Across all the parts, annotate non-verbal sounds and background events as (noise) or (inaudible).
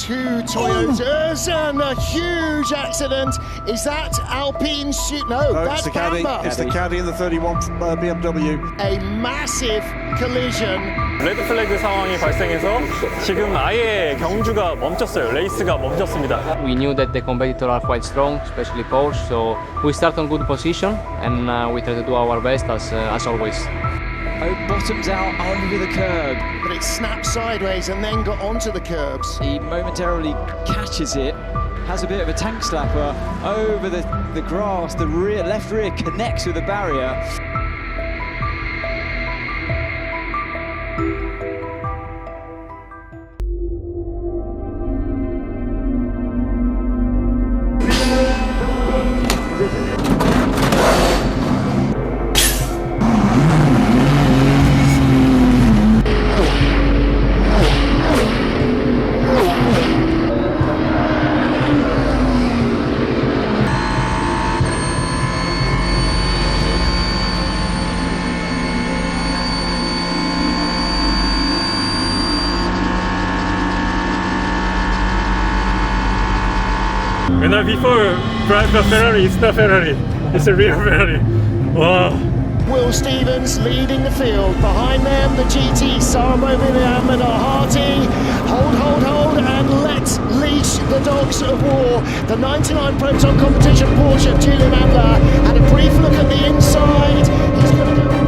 two Toyotas and a huge accident. Is that Alpine shoot? No, No, that's it's the caddy. Bamber. It's the caddy in the 31 uh, BMW. A massive collision. 레드 플래그 상황이 발생해서 지금 아예 경주가 멈췄어요. 레이스가 멈췄습니다. We knew that the competitors are quite strong, especially Porsche, so we start on good position and uh, we try to do our best as, uh, as always. Oh, bottoms out over the curb. But it snapped sideways and then got onto the curbs. He momentarily catches it, has a bit of a tank slapper over the, the grass. The rear left rear connects with the barrier. Before drive a Ferrari, it's not Ferrari. It's a real Ferrari. 와. Will Stevens leading the field. Behind them, the GT, Saramo William and Harty. Hold, hold, hold, and let's leash the dogs of war. The 99 Proton competition Porsche, Julian Adler, had a brief look at the inside. He's going to go.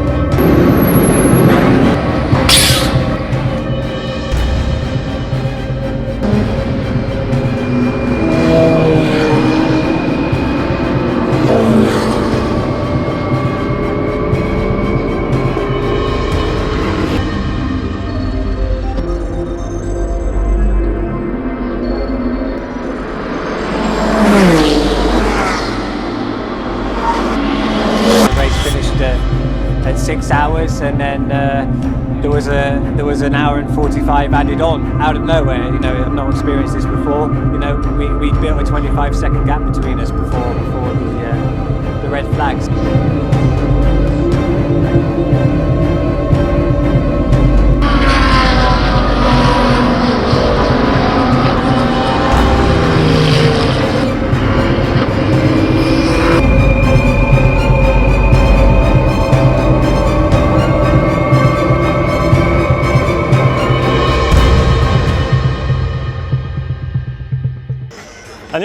Hours, and then uh, there was a there was an hour and forty five added on out of nowhere. You know, I've not experienced this before. You know, we, we built a twenty five second gap between us before before the uh, the red flags.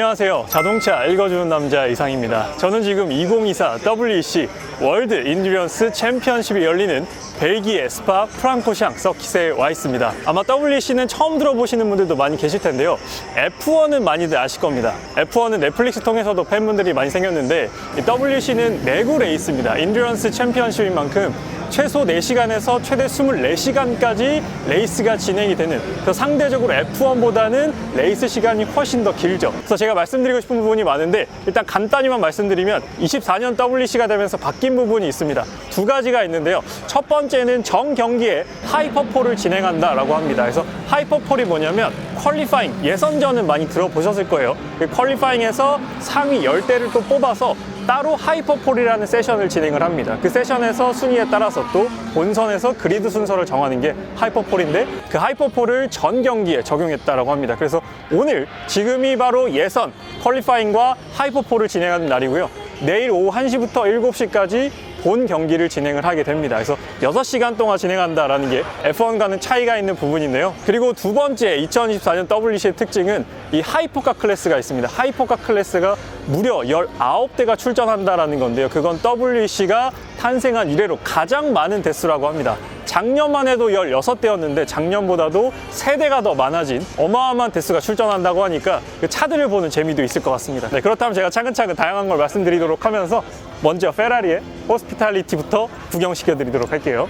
안녕하세요. 자동차 읽어주는 남자 이상입니다. 저는 지금 2024 WEC 월드 인듀런스 챔피언십이 열리는 벨기에 스파 프랑코샹 서킷에 와 있습니다. 아마 WEC는 처음 들어보시는 분들도 많이 계실 텐데요. F1은 많이들 아실 겁니다. F1은 넷플릭스 통해서도 팬분들이 많이 생겼는데 이 WEC는 내구 레이스입니다. 인듀런스 챔피언십인 만큼 최소 4시간에서 최대 24시간까지 레이스가 진행이 되는 그 상대적으로 F1보다는 레이스 시간이 훨씬 더 길죠. 그래서 제가 말씀드리고 싶은 부분이 많은데 일단 간단히만 말씀드리면 24년 WEC가 되면서 바뀐 부분이 있습니다. 두 가지가 있는데요. 첫 번째는 정 경기에 하이퍼폴을 진행한다라고 합니다. 그래서 하이퍼폴이 뭐냐면 퀄리파잉 예선전은 많이 들어보셨을 거예요. 그 퀄리파잉에서 상위 10대를 또 뽑아서 따로 하이퍼폴이라는 세션을 진행을 합니다. 그 세션에서 순위에 따라서 또 본선에서 그리드 순서를 정하는 게 하이퍼폴인데 그 하이퍼폴을 전 경기에 적용했다라고 합니다. 그래서 오늘 지금이 바로 예선 퀄리파잉과 하이퍼폴을 진행하는 날이고요. 내일 오후 1시부터 7시까지 본 경기를 진행을 하게 됩니다. 그래서 6시간 동안 진행한다라는 게 F1과는 차이가 있는 부분인데요. 그리고 두 번째 2024년 WEC의 특징은 이 하이퍼카 클래스가 있습니다. 하이퍼카 클래스가 무려 19대가 출전한다라는 건데요. 그건 WEC가 탄생한 이래로 가장 많은 대수라고 합니다. 작년만 해도 16대였는데 작년보다도 3대가 더 많아진 어마어마한 대수가 출전한다고 하니까 그 차들을 보는 재미도 있을 것 같습니다. 네, 그렇다면 제가 차근차근 다양한 걸 말씀드리도록 하면서 먼저 페라리의 호스피탈리티부터 구경시켜 드리도록 할게요.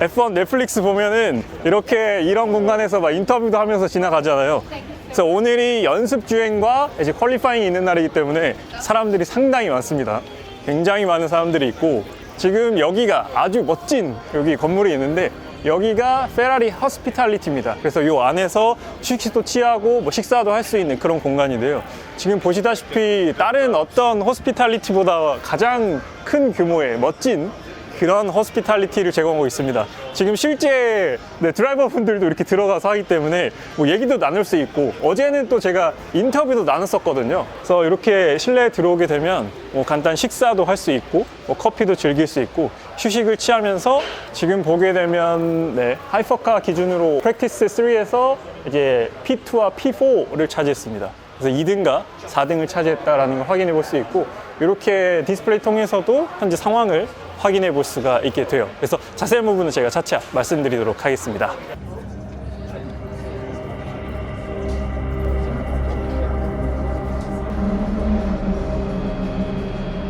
F1 넷플릭스 보면은 이렇게 이런 공간에서 막 인터뷰도 하면서 지나가잖아요. 그래서 오늘이 연습 주행과 이제 퀄리파잉이 있는 날이기 때문에 사람들이 상당히 많습니다. 굉장히 많은 사람들이 있고 지금 여기가 아주 멋진 여기 건물이 있는데 여기가 페라리 허스피탈리티입니다. 그래서 이 안에서 휴식도 취하고 뭐 식사도 할 수 있는 그런 공간인데요. 지금 보시다시피 다른 어떤 호스피탈리티보다 가장 큰 규모의 멋진 그런 호스피탈리티를 제공하고 있습니다. 지금 실제 네, 드라이버 분들도 이렇게 들어가서 하기 때문에 뭐 얘기도 나눌 수 있고 어제는 또 제가 인터뷰도 나눴었거든요. 그래서 이렇게 실내에 들어오게 되면 뭐 간단 식사도 할 수 있고 뭐 커피도 즐길 수 있고 휴식을 취하면서 지금 보게 되면 네, 하이퍼카 기준으로 프랙티스 3에서 이제 P2와 P4를 차지했습니다. 그래서 2등과 4등을 차지했다라는 걸 확인해 볼 수 있고 이렇게 디스플레이 통해서도 현재 상황을 확인해 볼 수가 있게 돼요. 그래서 자세한 부분은 제가 차차 말씀드리도록 하겠습니다.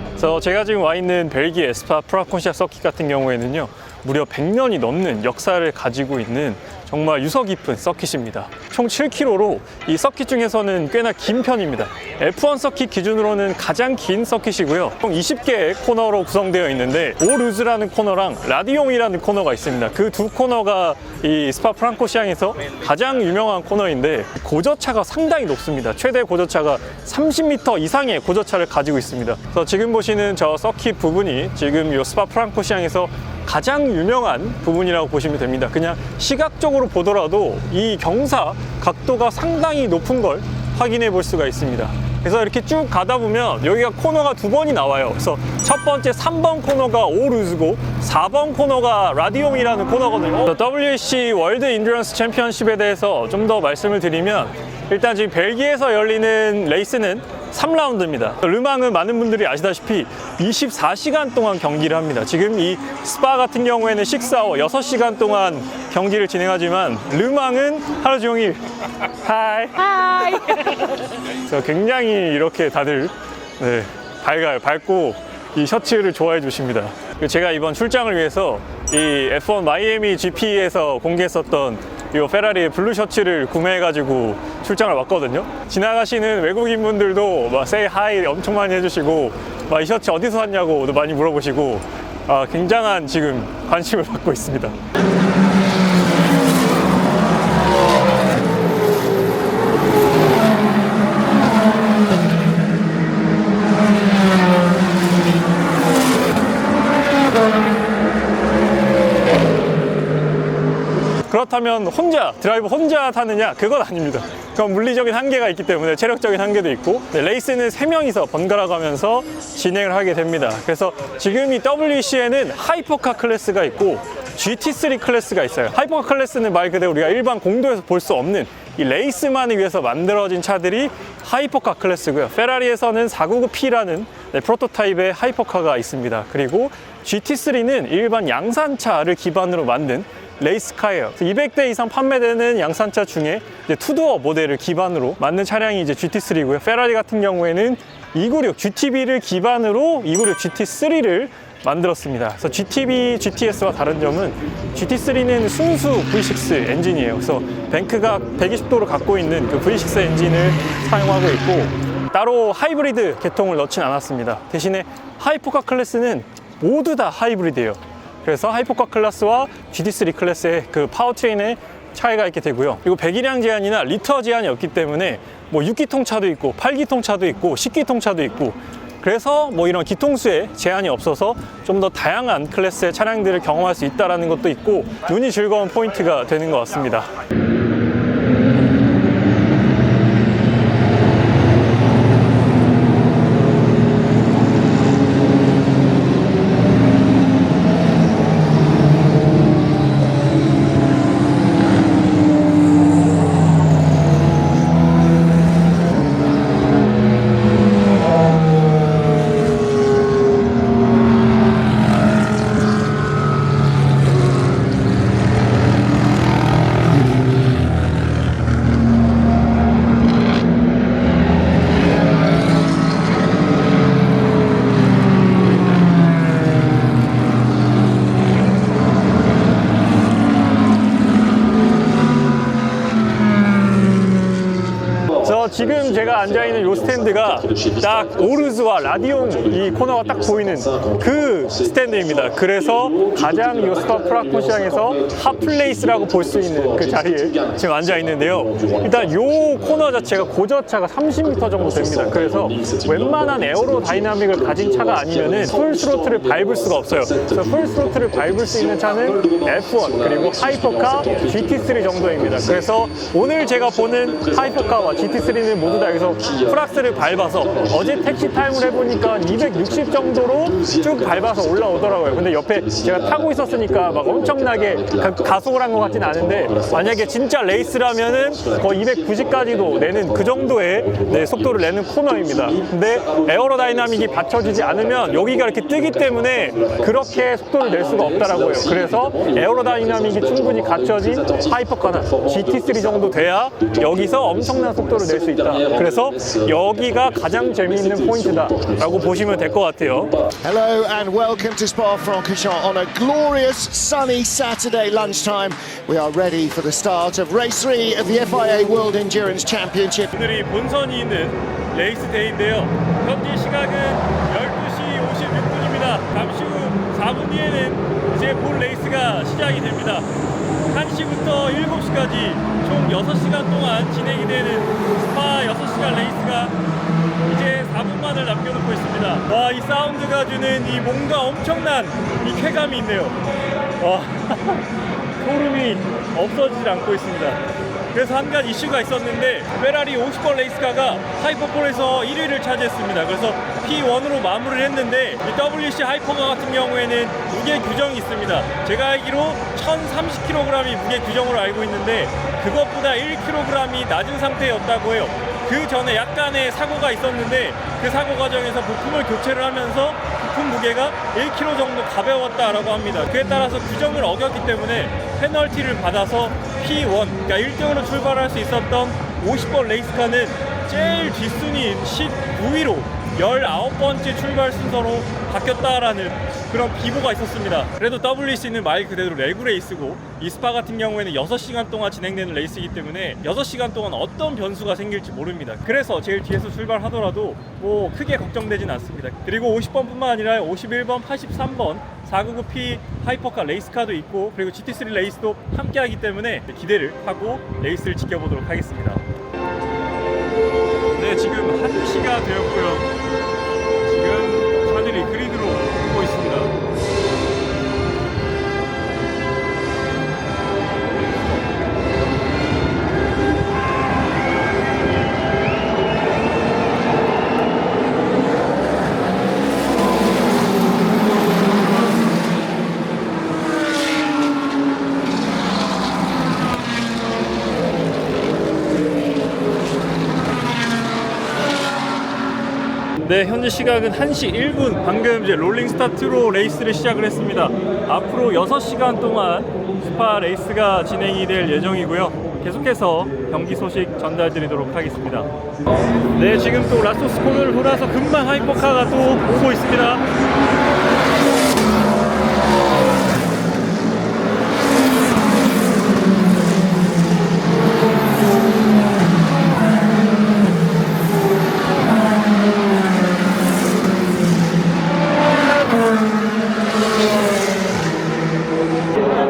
그래서 제가 지금 와 있는 벨기에 에스파 프라콘시아 서킷 같은 경우에는요 무려 100년이 넘는 역사를 가지고 있는 정말 유서 깊은 서킷입니다. 총 7km로 이 서킷 중에서는 꽤나 긴 편입니다. F1 서킷 기준으로는 가장 긴 서킷이고요. 총 20개의 코너로 구성되어 있는데 오루즈라는 코너랑 라디옹이라는 코너가 있습니다. 그 두 코너가 이 스파 프랑코시앙에서 가장 유명한 코너인데 고저차가 상당히 높습니다. 최대 고저차가 30m 이상의 고저차를 가지고 있습니다. 그래서 지금 보시는 저 서킷 부분이 지금 이 스파 프랑코시앙에서 가장 유명한 부분이라고 보시면 됩니다. 그냥 시각적으로 보더라도 이 경사 각도가 상당히 높은 걸 확인해 볼 수가 있습니다. 그래서 이렇게 쭉 가다 보면 여기가 코너가 두 번이 나와요. 그래서 첫 번째 3번 코너가 오루즈고 4번 코너가 라디옹이라는 코너거든요. WEC 월드 인듀런스 챔피언십에 대해서 좀 더 말씀을 드리면 일단 지금 벨기에에서 열리는 레이스는 3라운드입니다. 르망은 많은 분들이 아시다시피 24시간 동안 경기를 합니다. 지금 이 스파 같은 경우에는 6아워 6시간 동안 경기를 진행하지만 르망은 하루 종일 하이 하이 그래서 굉장히 이렇게 다들 네, 밝아요. 밝고 이 셔츠를 좋아해 주십니다. 제가 이번 출장을 위해서 이 F1 마이애미 GP에서 공개했었던 이 페라리의 블루 셔츠를 구매해가지고 출장을 왔거든요. 지나가시는 외국인 분들도 막 세이 하이 엄청 많이 해주시고 막 이 셔츠 어디서 샀냐고도 많이 물어보시고 아, 굉장한 지금 관심을 (laughs) 받고 있습니다. 그렇다면 혼자 드라이브 혼자 타느냐 그건 아닙니다. 그건 물리적인 한계가 있기 때문에 체력적인 한계도 있고 네, 레이스는 세 명이서 번갈아 가면서 진행을 하게 됩니다. 그래서 지금 이 WEC에는 하이퍼카 클래스가 있고 GT3 클래스가 있어요. 하이퍼카 클래스는 말 그대로 우리가 일반 공도에서 볼 수 없는 이 레이스만을 위해서 만들어진 차들이 하이퍼카 클래스고요. 페라리에서는 499P라는 네, 프로토타입의 하이퍼카가 있습니다. 그리고 GT3는 일반 양산차를 기반으로 만든 레이스카예요. 200대 이상 판매되는 양산차 중에 이제 투도어 모델을 기반으로 만든 차량이 이제 GT3고요. 페라리 같은 경우에는 296 GTB를 기반으로 296 GT3를 만들었습니다. 그래서 GTB, GTS와 다른 점은 GT3는 순수 V6 엔진이에요. 그래서 뱅크가 120도를 갖고 있는 그 V6 엔진을 사용하고 있고 따로 하이브리드 계통을 넣진 않았습니다. 대신에 하이포카 클래스는 모두 다 하이브리드예요. 그래서 하이포카 클래스와 GT3 클래스의 그 파워트레인의 차이가 있게 되고요. 그리고 배기량 제한이나 리터 제한이 없기 때문에 뭐 6기통 차도 있고 8기통 차도 있고 10기통 차도 있고 그래서 뭐 이런 기통수에 제한이 없어서 좀 더 다양한 클래스의 차량들을 경험할 수 있다는 것도 있고 눈이 즐거운 포인트가 되는 것 같습니다. 60. Так, урни 오르즈와 라디옹 이 코너가 딱 보이는 그 스탠드입니다. 그래서 가장 요 스파 프라코시장에서 핫플레이스라고 볼 수 있는 그 자리에 지금 앉아 있는데요. 일단 요 코너 자체가 고저차가 30m 정도 됩니다. 그래서 웬만한 에어로 다이나믹을 가진 차가 아니면은 풀 스로틀을 밟을 수가 없어요. 그래서 풀 스로틀을 밟을 수 있는 차는 F1 그리고 하이퍼카 GT3 정도입니다. 그래서 오늘 제가 보는 하이퍼카와 GT3는 모두 다 여기서 프락스를 밟아서 어제 택시 타임 을 해보니까 260 정도로 쭉 밟아서 올라오더라고요. 근데 옆에 제가 타고 있었으니까 막 엄청나게 가- 가속을 한 것 같진 않은데 만약에 진짜 레이스라면은 거의 290까지도 내는 그 정도의 네, 속도를 내는 코너입니다. 근데 에어로다이나믹이 받쳐주지 않으면 여기가 이렇게 뜨기 때문에 그렇게 속도를 낼 수가 없더라고요. 그래서 에어로다이나믹이 충분히 갖춰진 하이퍼카나 GT3 정도 돼야 여기서 엄청난 속도를 낼 수 있다. 그래서 여기가 가장 재미있는 포인트다 라고 보시면 될 것 같아요. Hello and welcome to Spa-Francorchamps on a glorious sunny Saturday lunchtime. We are ready for the start of race three of the FIA World Endurance Championship. 오늘이 본선이 있는 레이스 데이인데요. 현지 시각은 12시 56분입니다. 잠시 후 4분 뒤에는 이제 본 레이스가 시작이 됩니다. 1시부터 7시까지 총 6시간 동안 진행이 되는 스파 6시간 레이스가 이제 4분만을 남겨놓고 있습니다. 와, 이 사운드가 주는 이 뭔가 엄청난 이 쾌감이 있네요. 와, (laughs) 소름이 없어지질 않고 있습니다. 그래서 한 가지 이슈가 있었는데 페라리 50번 레이스카가 하이퍼폴에서 1위를 차지했습니다. 그래서 P1으로 마무리를 했는데 이 WC 하이퍼가 같은 경우에는 무게 규정이 있습니다. 제가 알기로 1030kg이 무게 규정으로 알고 있는데 그것보다 1kg이 낮은 상태였다고 해요. 그 전에 약간의 사고가 있었는데 그 사고 과정에서 부품을 교체를 하면서 부품 무게가 1kg 정도 가벼웠다라고 합니다. 그에 따라서 규정을 어겼기 때문에 페널티를 받아서 P1, 그러니까 1등으로 출발할 수 있었던 50번 레이스카는 제일 뒷순위인 19위로 19번째 출발 순서로 바뀌었다라는 그런 비보가 있었습니다. 그래도 WC는 말 그대로 레구 레이스고 이 스파 같은 경우에는 6시간 동안 진행되는 레이스이기 때문에 6시간 동안 어떤 변수가 생길지 모릅니다. 그래서 제일 뒤에서 출발하더라도 뭐 크게 걱정되진 않습니다. 그리고 50번뿐만 아니라 51번, 83번 499P 하이퍼카 레이스카도 있고 그리고 GT3 레이스도 함께 하기 때문에 기대를 하고 레이스를 지켜보도록 하겠습니다. 네, 지금 1시가 되었고요. 네, 현재 시각은 1시 1분. 방금 이제 롤링 스타트로 레이스를 시작을 했습니다. 앞으로 6시간 동안 스파 레이스가 진행이 될 예정이고요. 계속해서 경기 소식 전달드리도록 하겠습니다. 네, 지금 또 라소스 코너를 돌아서 금방 하이퍼카가 또 오고 있습니다.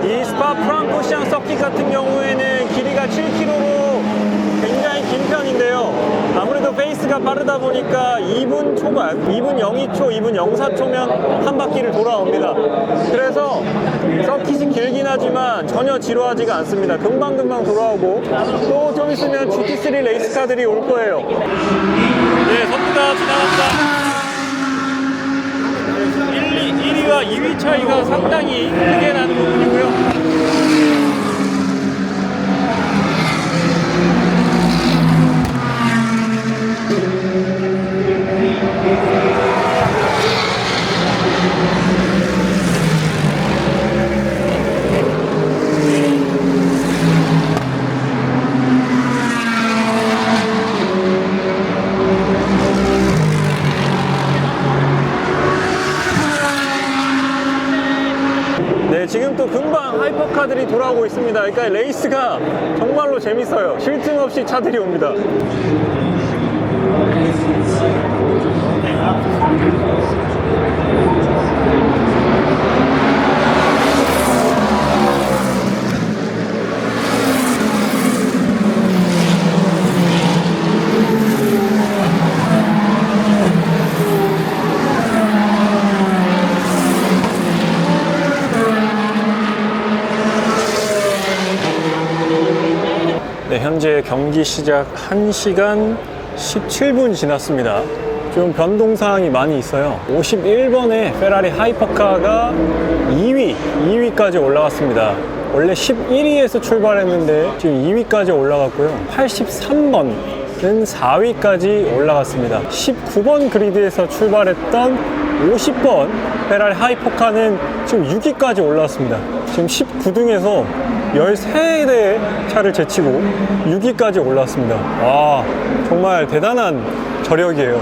이 스파 프랑코시앙 서킷 같은 경우에는 길이가 7km로 굉장히 긴 편인데요. 아무래도 페이스가 빠르다 보니까 2분 초반, 2분 02초, 2분 04초면 한 바퀴를 돌아옵니다. 그래서 서킷이 길긴 하지만 전혀 지루하지가 않습니다. 금방금방 돌아오고 또 좀 있으면 GT3 레이스카들이 올 거예요. 네, 선두가 지나갑니다. 1, 2, 1위와 2위 차이가 상당히 크게 나는 부분이고요. 네, 지금 또 금방 하이퍼 지나가고 있습니다. 그러니까 레이스가 정말로 재밌어요. 쉴 틈 없이 차들이 옵니다. 네, 현재 경기 시작 1시간 17분 지났습니다. 좀 변동 사항이 많이 있어요. 51번의 페라리 하이퍼카가 2위, 2위까지 올라갔습니다. 원래 11위에서 출발했는데 지금 2위까지 올라갔고요. 83번은 4위까지 올라갔습니다. 19번 그리드에서 출발했던 50번 페라리 하이퍼카는 지금 6위까지 올라왔습니다. 지금 19등에서 13대의 차를 제치고 6위까지 올라왔습니다. 와, 정말 대단한 저력이에요.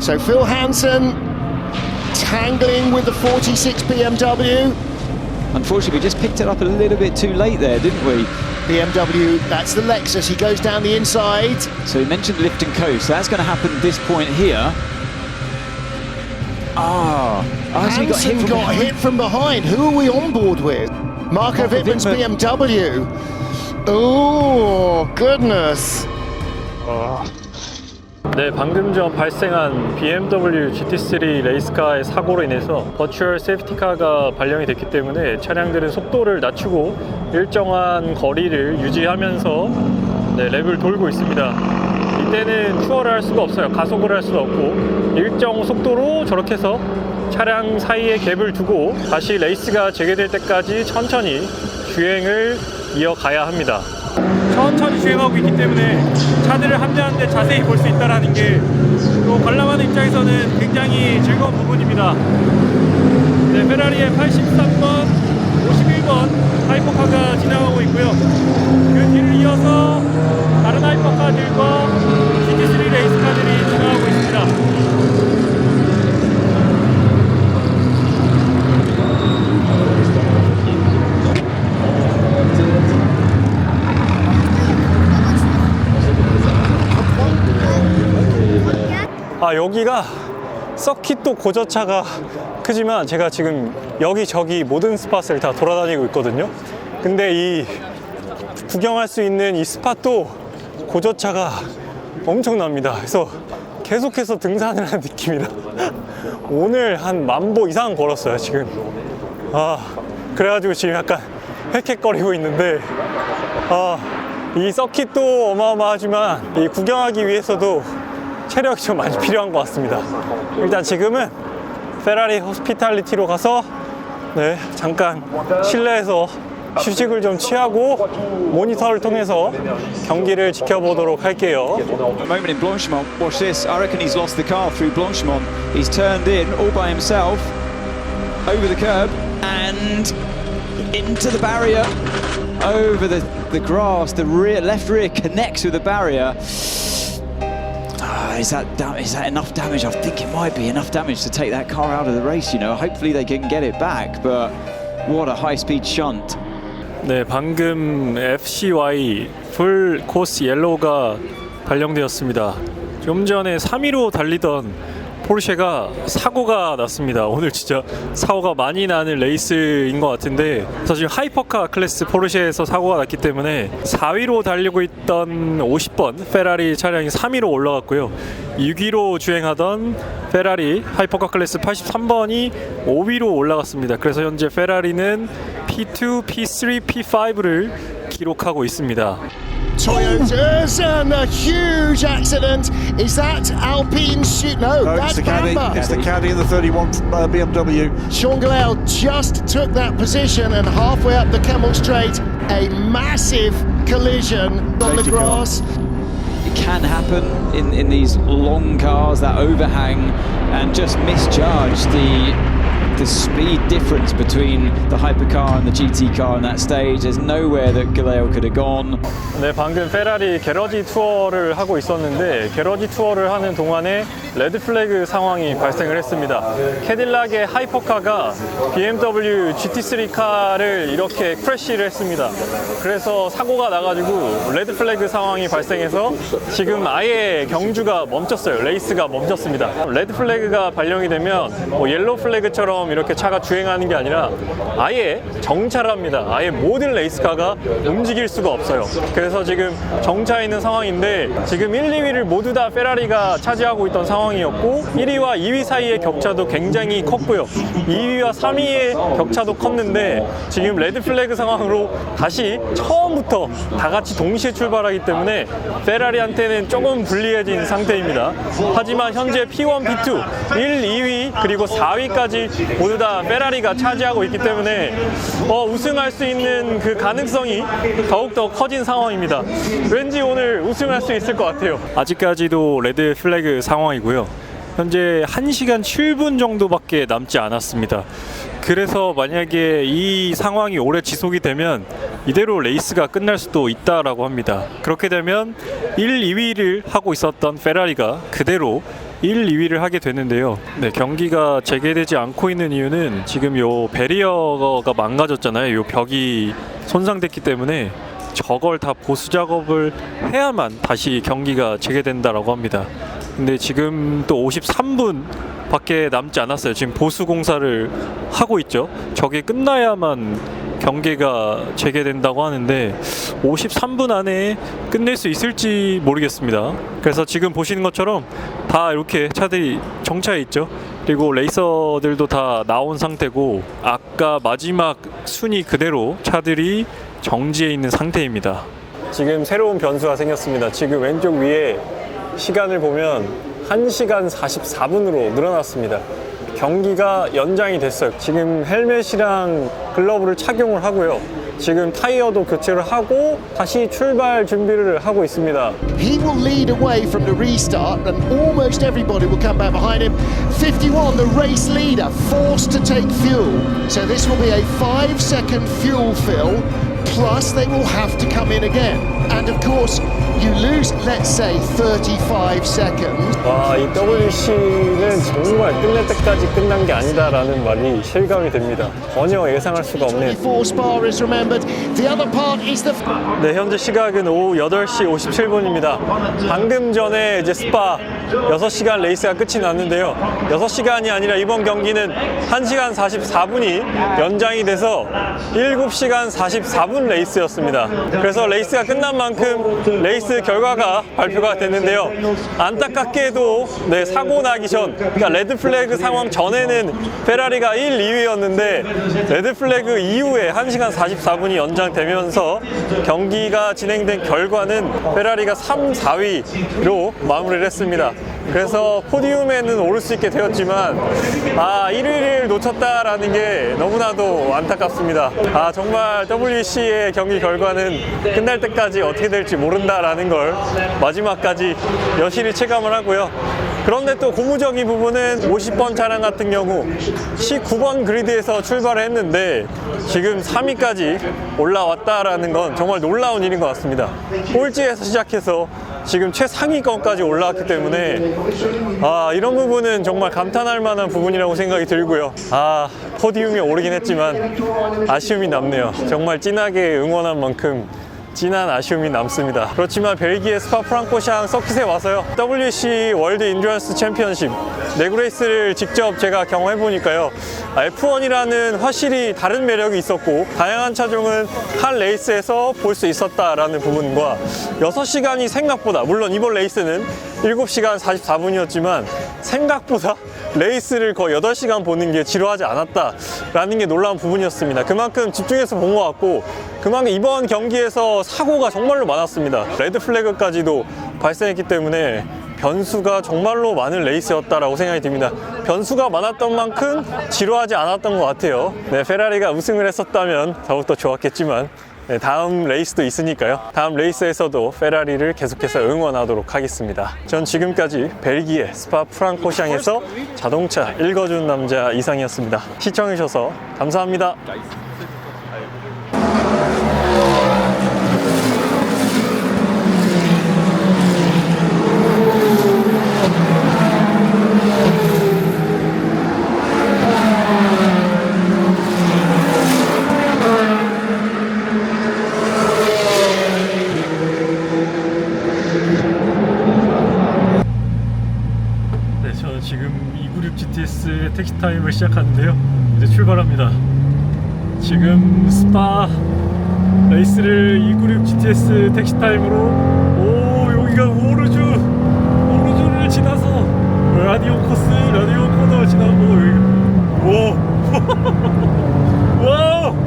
So Phil Hansen tangling with the 46 BMW. Unfortunately, we just picked it up a little bit too late there, didn't we? BMW, that's the Lexus. He goes down the inside. So he mentioned lift and coast. So that's going to happen at this point here. Ah, oh, so he got hit Hansen from got hit from behind. Who are we on board with? Marco Marco Wittmann's Wittmann. BMW. Oh, goodness. 네, 방금 전 발생한 BMW GT3 레이스카의 사고로 인해서 버추얼 세이프티카가 발령이 됐기 때문에 차량들은 속도를 낮추고 일정한 거리를 유지하면서 네, 랩을 돌고 있습니다. 이때는 추월을 할 수가 없어요. 가속을 할 수도 없고 일정 속도로 저렇게 해서 차량 사이에 갭을 두고 다시 레이스가 재개될 때까지 천천히 주행을 이어가야 합니다. 천천히 주행하고 있기 때문에 차들을 대 자세히 볼 수 있다는 게 또 관람하는 입장에서는 굉장히 즐거운 부분입니다. 네, 페라리의 83번, 51번 하이퍼카가 지나가고 있고요. 그 뒤를 이어서 다른 하이퍼카들과 GT3 레이스카들이 지나가고 있습니다. 아 여기가 서킷도 고저차가 크지만 제가 지금 여기저기 모든 스팟을 다 돌아다니고 있거든요. 근데 이 구경할 수 있는 이 스팟도 고저차가 엄청납니다. 그래서 계속해서 등산을 하는 느낌이다. (laughs) 오늘 한 만보 이상 걸었어요 지금. 아 그래가지고 지금 약간 헥헥거리고 있는데 아, 이 서킷도 어마어마하지만 이 구경하기 위해서도 체력이 좀 많이 필요한 것 같습니다. 일단 지금은 페라리 호스피탈리티로 가서 네, 잠깐 실내에서 휴식을 좀 취하고 모니터를 통해서 경기를 지켜보도록 할게요. A moment in Blanchimont. Watch this. I reckon he's lost the car through Blanchimont. He's turned in all by himself over the curb and into the barrier. Over the, the grass. The rear left rear connects with the barrier. Ah, is that is that enough damage? I think it might be enough damage to take that car out of the race. You know, hopefully they can get it back. But what a high-speed shunt. 네, 방금 FCY 풀 코스 옐로우가 발령되었습니다. 좀 전에 3위로 달리던 포르쉐가 사고가 났습니다. 오늘 진짜 사고가 많이 나는 레이스인 것 같은데 사실 하이퍼카 클래스 포르쉐에서 사고가 났기 때문에 4위로 달리고 있던 50번 페라리 차량이 3위로 올라갔고요. 6위로 주행하던 페라리 하이퍼카 클래스 83번이 5위로 올라갔습니다. 그래서 현재 페라리는 P2, P3, P5를 기록하고 있습니다. Toyotas and a huge accident. Is that Alpine shoot? No, No, that's it's the caddy. Bamba. It's the caddy in the 31 uh, BMW. Sean Galal just took that position and halfway up the Camel Straight, a massive collision on the Safety car. grass. it can happen in, in these long cars, that overhang, and just misjudge the the speed difference between the hypercar and the GT car in that stage. There's nowhere that Galeo could have gone. 네, 방금 페라리 게러지 투어를 하고 있었는데 게러지 투어를 하는 동안에 레드 플래그 상황이 발생을 했습니다. 캐딜락의 하이퍼카가 BMW GT3 카를 이렇게 크래쉬를 했습니다. 그래서 사고가 나가지고 레드 플래그 상황이 발생해서 지금 아예 경주가 멈췄어요. 레이스가 멈췄습니다. 레드 플래그가 발령이 되면 뭐 옐로우 플래그처럼 이렇게 차가 주행하는 게 아니라 아예 정차를 합니다. 아예 모든 레이스카가 움직일 수가 없어요. 그래서 지금 정차 있는 상황인데 지금 1, 2위를 모두 다 페라리가 차지하고 있던 상황이었고 1위와 2위 사이의 격차도 굉장히 컸고요. 2위와 3위의 격차도 컸는데 지금 레드 플래그 상황으로 다시 처음부터 다 같이 동시에 출발하기 때문에 페라리한테는 조금 불리해진 상태입니다. 하지만 현재 P1, P2, 1, 2위 그리고 4위까지 모두 다 페라리가 차지하고 있기 때문에 어, 우승할 수 있는 그 가능성이 더욱더 커진 상황입니다. 왠지 오늘 우승할 수 있을 것 같아요. 아직까지도 레드 플래그 상황이고요. 현재 1시간 7분 정도밖에 남지 않았습니다. 그래서 만약에 이 상황이 오래 지속이 되면 이대로 레이스가 끝날 수도 있다라고 합니다. 그렇게 되면 1, 2위를 하고 있었던 페라리가 그대로 1, 2위를 하게 되는데요. 네, 경기가 재개되지 않고 있는 이유는 지금 요 베리어가 망가졌잖아요. 요 벽이 손상됐기 때문에 저걸 다 보수 작업을 해야만 다시 경기가 재개된다라고 합니다. 근데 지금 또 53분 밖에 남지 않았어요. 지금 보수 공사를 하고 있죠. 저게 끝나야만 경기가 재개된다고 하는데 53분 안에 끝낼 수 있을지 모르겠습니다. 그래서 지금 보시는 것처럼 다 이렇게 차들이 정차해 있죠. 그리고 레이서들도 다 나온 상태고 아까 마지막 순위 그대로 차들이 정지해 있는 상태입니다. 지금 새로운 변수가 생겼습니다. 지금 왼쪽 위에 시간을 보면 1시간 44분으로 늘어났습니다. 경기가 연장이 됐어요. 지금 헬멧이랑 글러브를 착용을 하고요. 지금 타이어도 교체를 하고 다시 출발 준비를 하고 있습니다. He will lead away from the restart, and almost everybody will come back behind him. 51, the race leader, forced to take fuel. So this will be a five second fuel fill, plus they will have to come in again. And of course, you lose, let's say, 35 seconds. 와, 이 WC는 정말 끝낼 때까지 끝난 게 아니다라는 말이 실감이 됩니다. 전혀 예상할 수가 없네요. 24 Spa is remembered. The other part is the 네, 현재 시각은 오후 8시 57분입니다. 방금 전에 이제 스파 6시간 레이스가 끝이 났는데요. 6시간이 아니라 이번 경기는 1시간 44분이 연장이 돼서 7시간 44분 레이스였습니다. 그래서 레이스가 끝난 만큼 레이스 결과가 발표가 됐는데요. 안타깝게도 네, 사고 나기 전, 그러니까 레드 플래그 상황 전에는 페라리가 1, 2위였는데 레드 플래그 이후에 1시간 44분이 연장되면서 경기가 진행된 결과는 페라리가 3, 4위로 마무리를 했습니다. 그래서 포디움에는 오를 수 있게 되었지만 아 1위를 놓쳤다라는 게 너무나도 안타깝습니다. 아 정말 WC의 경기 결과는 끝날 때까지 어떻게 될지 모른다라는 걸 마지막까지 여실히 체감을 하고요. 그런데 또 고무적인 부분은 50번 차량 같은 경우 19번 그리드에서 출발을 했는데 지금 3위까지 올라왔다라는 건 정말 놀라운 일인 것 같습니다. 꼴찌에서 시작해서 지금 최상위권까지 올라왔기 때문에 아 이런 부분은 정말 감탄할 만한 부분이라고 생각이 들고요. 아 포디움에 오르긴 했지만 아쉬움이 남네요. 정말 진하게 응원한 만큼 진한 아쉬움이 남습니다. 그렇지만 벨기에 스파 프랑코샹 서킷에 와서요. WC 월드 인듀런스 챔피언십 레그레이스를 직접 제가 경험해 보니까요. F1이라는 확실히 다른 매력이 있었고 다양한 차종은 한 레이스에서 볼 수 있었다라는 부분과 6시간이 생각보다 물론 이번 레이스는 7시간 44분이었지만 생각보다 레이스를 거의 8시간 보는 게 지루하지 않았다라는 게 놀라운 부분이었습니다. 그만큼 집중해서 본 것 같고 그만큼 이번 경기에서 사고가 정말로 많았습니다. 레드 플래그까지도 발생했기 때문에 변수가 정말로 많은 레이스였다라고 생각이 듭니다. 변수가 많았던 만큼 지루하지 않았던 것 같아요. 네, 페라리가 우승을 했었다면 더욱더 좋았겠지만 네, 다음 레이스도 있으니까요. 다음 레이스에서도 페라리를 계속해서 응원하도록 하겠습니다. 전 지금까지 벨기에 스파 프랑코샹에서 자동차 읽어주는 남자 이상이었습니다. 시청해주셔서 감사합니다. 타임을 시작하는데요. 이제 출발합니다. 지금 스파 레이스를 296 GTS 택시 타임으로 오 여기가 오르주 오르주를 지나서 라디오 코스 라디오 코너 지나고 여기 와와 (laughs)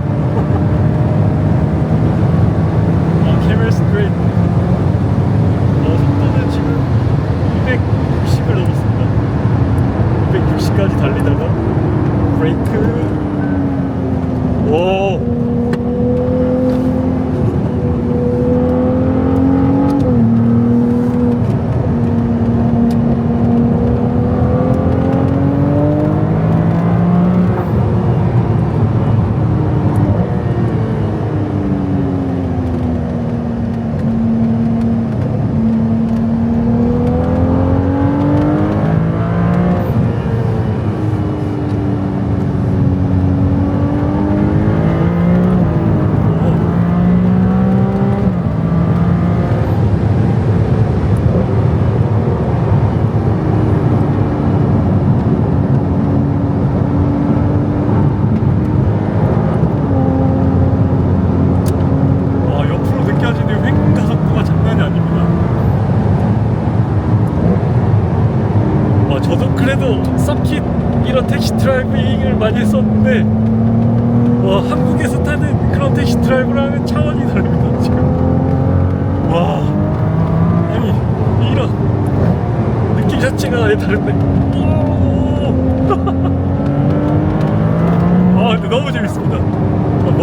어, 스트레이트 어 속도는 지금 260을 넘었어. 110까지 달리다가 브레이크? 오.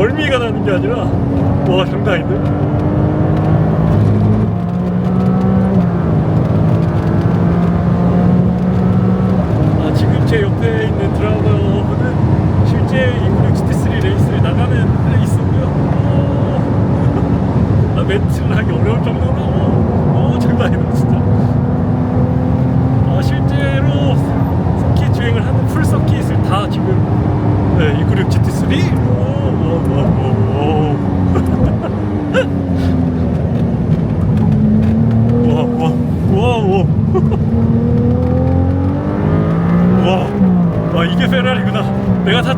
멀미가 나는 게 아니라 와 장난 아닌데? 아 지금 제 옆에 있는 드라이버분은 실제 296 GT3 레이스를 나가는 레이스고요. 오. (laughs) 아 멘트를 하기 어려울 정도로 오, 오 장난 아니다 진짜. 아 실제로 서킷 주행을 하는 풀 서킷을 다 지금 네, 296 GT3 오, 오, 오, 오. 와, 와, 와, 와. 와, 와, 이게 페라리구나.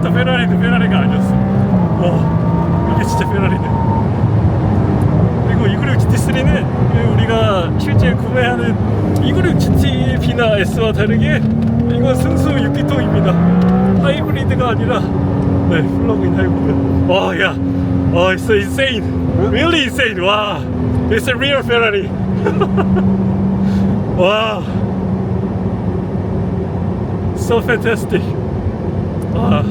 탔던 페라리는 페라리가 아니었어. 와, 이게 진짜 페라리네. 그리고 296 GT3는 우리가 실제 구매하는 296 GTB나 S와 다르게 이건 순수 6기통입니다. 하이브리드가 아니라 네, 플러그인 하이브리드. 와, 야, 어, it's insane, really insane. 와, it's a real Ferrari. (laughs) 와, so fantastic. 와,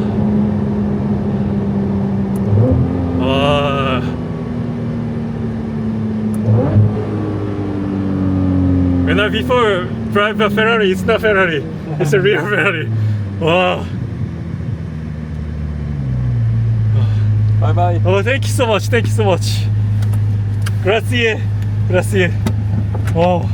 와. When I before drive a Ferrari, it's not Ferrari. It's a real Ferrari. 와. Bye bye. Oh, thank you so much. Thank you so much. Grazie. Grazie. Oh.